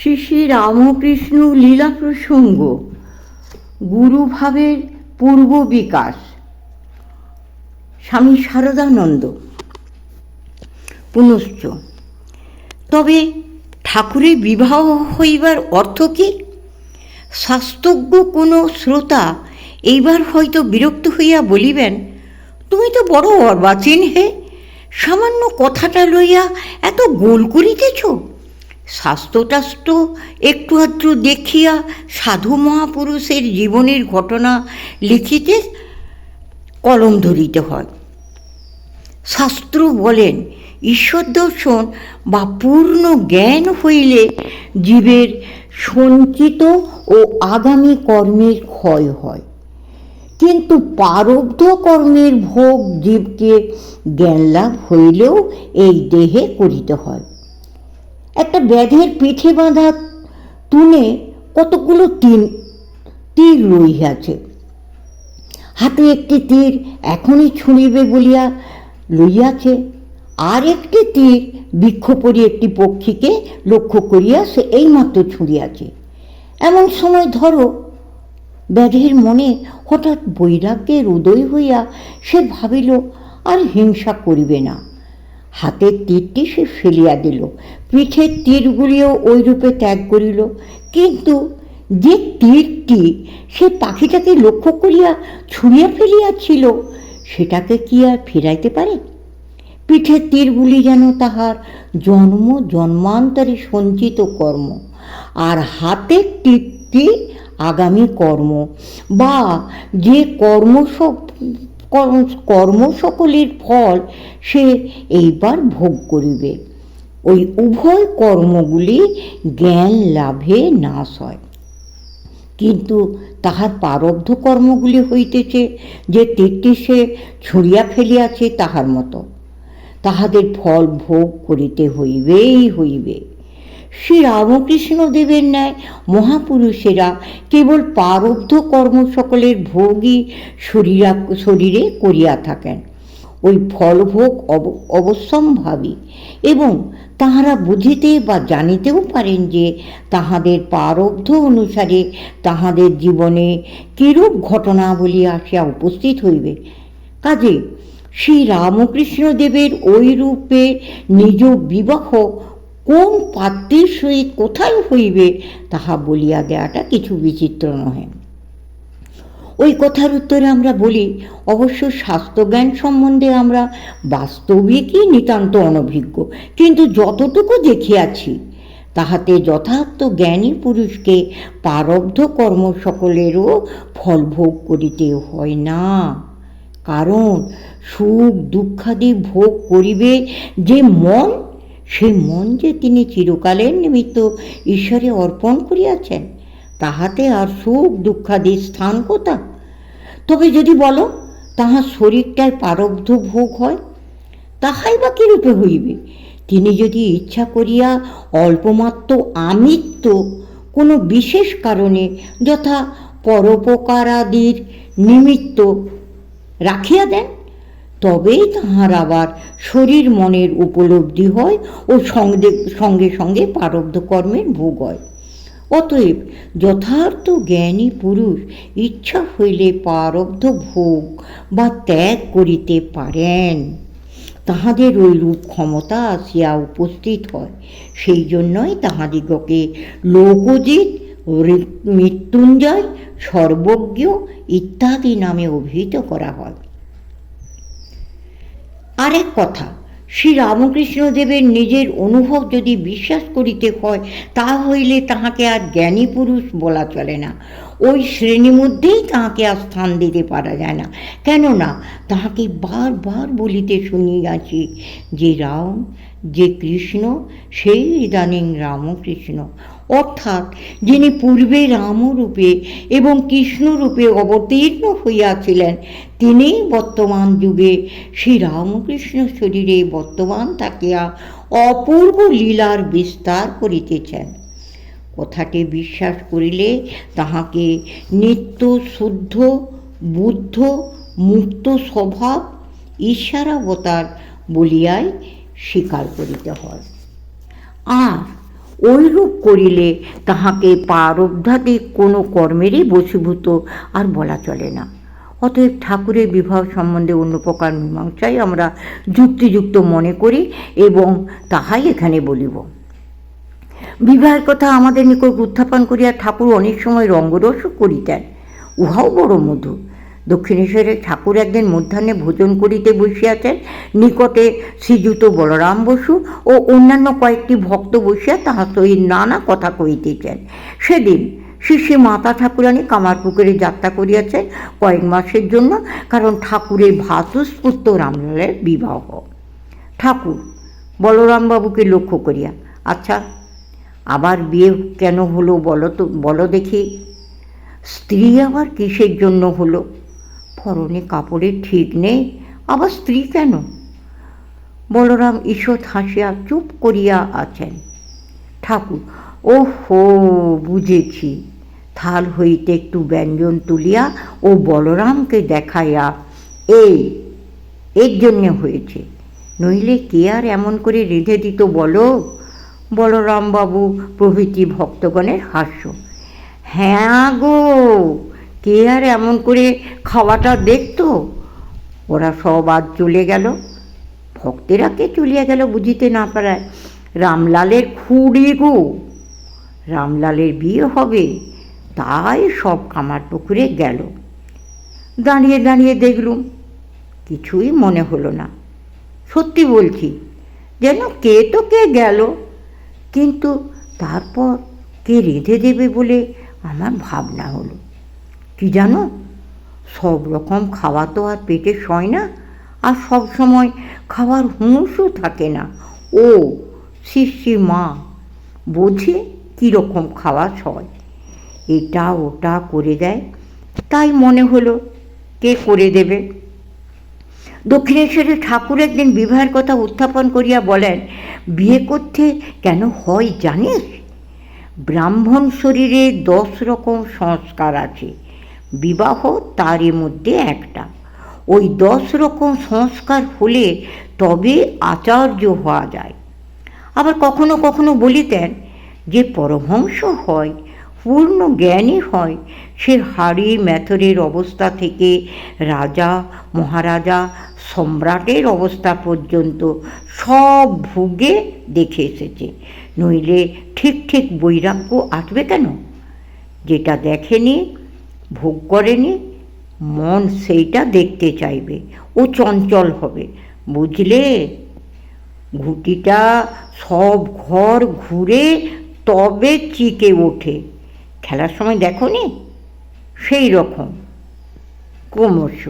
শ্রী শ্রী রামকৃষ্ণ লীলা প্রসঙ্গ, গুরুভাবের পূর্ব বিকাশ। স্বামী শারদানন্দ, পুনশ্চ। তবে ঠাকুরের বিবাহ হইবার অর্থ কি? শাস্ত্রজ্ঞ কোনো শ্রোতা এইবার হয়তো বিরক্ত হইয়া বলিবেন, তুমি তো বড় অর্বাচীন হে, সামান্য কথাটা লইয়া এত গোল করিতেছ? শাস্ত্রটাস্ত্র একটু আধটু দেখিয়া সাধু মহাপুরুষের জীবনের ঘটনা লিখিতে কলম ধরিতে হয়। শাস্ত্র বলেন, ঈশ্বর দর্শন বা পূর্ণ জ্ঞান হইলে জীবের সঞ্চিত ও আগামী কর্মের ক্ষয় হয়। কিন্তু পারব্ধ কর্মের ভোগ জীবকে জ্ঞান লাভ হইলেও এই দেহে করিতে হয়। একটা ব্যাধের পিঠে বাঁধা তুলে কতগুলো তিন তীর রইয়াছে হাতে একটি তীর এখনই ছুঁড়িবে বলিয়া লইয়াছে। আর একটি তীর বৃক্ষ বৃক্ষপরি একটি পক্ষীকে লক্ষ্য করিয়া সে এইমাত্র ছুঁড়িয়াছে। এমন সময় ধরো, ব্যাধের মনে হঠাৎ বৈরাগ্যের উদয় হইয়া সে ভাবিল, আর হিংসা করিবে না। হাতের তীরটি সে ফেলিয়া দিল। পিঠের তীরগুলিও ওই রূপে ত্যাগ করিল। কিন্তু যে তীরটি সে পাখিটাকে লক্ষ্য করিয়া ছুঁড়িয়া ফেলিয়াছিল, সেটাকে কি আর ফিরাইতে পারে? পিঠের তীরগুলি যেন তাহার জন্ম, জন্মান্তরে সঞ্চিত কর্ম, আর হাতের তীরটি আগামী কর্ম, বা যে কর্ম কর্ম সকলের ফল সে এইবার ভোগ করিবে। ওই উভয় কর্মগুলি জ্ঞান লাভে নাশ হয়। কিন্তু তাহার পারব্ধ কর্মগুলি হইতেছে যে সে ছুঁড়িয়া ফেলিয়াছে তাহার মতো। তাহাদের ফল ভোগ করিতে হইবেই হইবে। শ্রী রামকৃষ্ণ দেবের ন্যায়, মহাপুরুষেরা কেবল পারব্ধ কর্ম সকলের ভোগই শরীরা, শরীরে করিয়া থাকেন। ওই ফলভোগ অব, অবশ্যম্ভাবী এবং তাহারা বুঝিতে বা জানিতেও পারেন যে তাহাদের পারব্ধ অনুসারে তাহাদের জীবনে কিরূপ ঘটনাবলী আসিয়া উপস্থিত হইবে। কাজে শ্রী রামকৃষ্ণদেবের ওই রূপে নিজ বিবাহ কোন পাত্রের সহিত কোথায় হইবে তাহা বলিয়া দেওয়াটা কিছু বিচিত্র নহে। ওই কথার উত্তরে আমরা বলি, অবশ্য স্বাস্থ্যজ্ঞান সম্বন্ধে আমরা বাস্তবিকই নিতান্ত অনভিজ্ঞ, কিন্তু যতটুকু দেখিয়াছি, তাহাতে যথার্থ জ্ঞানী পুরুষকে পারব্ধ কর্ম সকলেরও ফলভোগ করিতে হয় না। কারণ সুখ দুঃখাদি ভোগ করিবে যে মন সে মন যে তিনি চিরকালের নিমিত্ত ঈশ্বরে অর্পণ করিয়াছেন, তাহাতে আর সুখ দুঃখাদি স্থান কোথা? তবে যদি বলো তাহার শরীরটায় পারব্ধ ভোগ হয়, তাহাই বা কীরূপে হইবে? তিনি যদি ইচ্ছা করিয়া অল্পমাত্র আমিত্ব কোনো বিশেষ কারণে যথা পরোপকারাদির নিমিত্ত রাখিয়া দেন তবেই তাহার আবার শরীর মনের উপলব্ধি হয় ও সঙ্গে সঙ্গে সঙ্গে পারব্ধ কর্মের ভোগ হয়। অতএব যথার্থ জ্ঞানী পুরুষ ইচ্ছা হইলে পারব্ধ ভোগ বা ত্যাগ করিতে পারেন। তাহাদের ওই রূপ ক্ষমতা আসিয়া উপস্থিত হয়। সেই জন্যই তাহাদিগকে লোকজিৎ, মৃত্যুঞ্জয়, সর্বজ্ঞ ইত্যাদি নামে অভিহিত করা হয়। আরেক কথা, শ্রী রামকৃষ্ণদেবের নিজের অনুভব যদি বিশ্বাস করিতে হয়, তা হইলে তাহাকে আর জ্ঞানী পুরুষ বলা চলে না। ওই শ্রেণির মধ্যেই তাহাকে আর স্থান দিতে পারা যায় না। কেননা, তাহাকে বারবার বলিতে শুনিয়াছি যে রাম, যে কৃষ্ণ সেই ইদানিং রামকৃষ্ণ। অর্থাৎ যিনি পূর্বে রামরূপে এবং কৃষ্ণরূপে অবতীর্ণ হইয়াছিলেন, তিনি বর্তমান যুগে শ্রী রামকৃষ্ণ শরীরে বর্তমান থাকিয়া অপূর্ব লীলার বিস্তার করিতেছেন। কথাটি বিশ্বাস করিলে তাহাকে নিত্য শুদ্ধ, বুদ্ধ, মুক্ত স্বভাব ঈশ্বরাবতার বলিয়াই স্বীকার করিতে হয়। আর ওইরূপ করিলে তাহাকে পারব্ধাদিক কোনো কর্মেরই বশীভূত আর বলা চলে না। অতএব ঠাকুরের বিবাহ সম্বন্ধে অন্য প্রকার মীমাংসাই আমরা যুক্তিযুক্ত মনে করি এবং তাহাই এখানে বলিব। বিবাহের কথা আমাদের নিকট উত্থাপন করিয়া ঠাকুর অনেক সময় রঙ্গরসও করিতেন। উহাও বড় মধু দক্ষিণেশ্বরে ঠাকুর একদিন মধ্যাহ্নে ভোজন করিতে বসিয়াছেন। নিকটে শ্রীযুত বলরাম বসু ও অন্যান্য কয়েকটি ভক্ত বসিয়া তাহার সহিত নানা কথা কহিতেছেন। সেদিন শ্রী মাতা ঠাকুরানী কামারপুকুরে যাত্রা করিয়াছেন কয়েক মাসের জন্য, কারণ ঠাকুরের ভাতুস্পুত্র রামলালের বিবাহ। ঠাকুর, বলরামবাবুকে লক্ষ্য করিয়া আচ্ছা আবার বিয়ে কেন হলো বলো তো, বলো দেখি। স্ত্রী আবার কিসের জন্য হলো? পরনে কাপড়ের ঠিক নেই, আবার স্ত্রী কেন? বলরাম ঈষৎ হাসিয়া চুপ করিয়া আছেন। ঠাকুর ও হো বুঝেছি। থাল হইতে একটু ব্যঞ্জন তুলিয়া ও বলরামকে দেখাইয়া, এই, এর জন্যে হয়েছে। নইলে কে আর এমন করে রেঁধে দিত বলো? বলরামবাবু প্রভৃতি ভক্তগণের হাস্য। হ্যাঁ গো কে আর এমন করে খাওয়াটা দেখতো? ওরা সব আজ চলে গেল। ভক্তেরা কে চলিয়া গেল বুঝিতে না পারায়। রামলালের খুঁড়ি গো। রামলালের বিয়ে হবে, তাই সব কামার পুকুরে গেল। দাঁড়িয়ে দাঁড়িয়ে দেখলুম, কিছুই মনে হলো না। সত্যি বলছি, যেন কে তো কে গেল, কিন্তু তারপর কে রেঁধে দেবে বলে আমার ভাবনা হলো। কি জানো? সব রকম খাওয়া তো আর পেটে সয় না, আর সব সময় খাওয়ার হুঁশও থাকে না। ও শিষ্যি মা, বোঝে কীরকম খাওয়া সয়। এটা ওটা করে দেয়, তাই মনে হলো কে করে দেবে? দক্ষিণেশ্বরে ঠাকুর একদিন বিবাহের কথা উত্থাপন করিয়া বলেন, বিয়ে করতে কেন হয় জানিস? ব্রাহ্মণ শরীরে দশ রকম সংস্কার আছে। বিবাহ তারই মধ্যে একটা। ওই দশ রকম সংস্কার হলে তবে আচার্য হওয়া যায়। আবার কখনো কখনো বলিতেন যে পরমহংস হয়, পূর্ণ জ্ঞানী হয়, সে হাড়ি ম্যাথরের অবস্থা থেকে রাজা, মহারাজা, সম্রাটের অবস্থা পর্যন্ত সব ভুগে দেখে এসেছে। নইলে ঠিক ঠিক বৈরাগ্য আসবে কেন? যেটা দেখেনি ভোগ করেনি, মন সেইটা দেখতে চাইবে, ও চঞ্চল হবে। বুঝলে? ঘুটিটা সব ঘর ঘুরে তবে চিকে ওঠে। খেলার সময় দেখো নি সেই রকম ক্রমশ।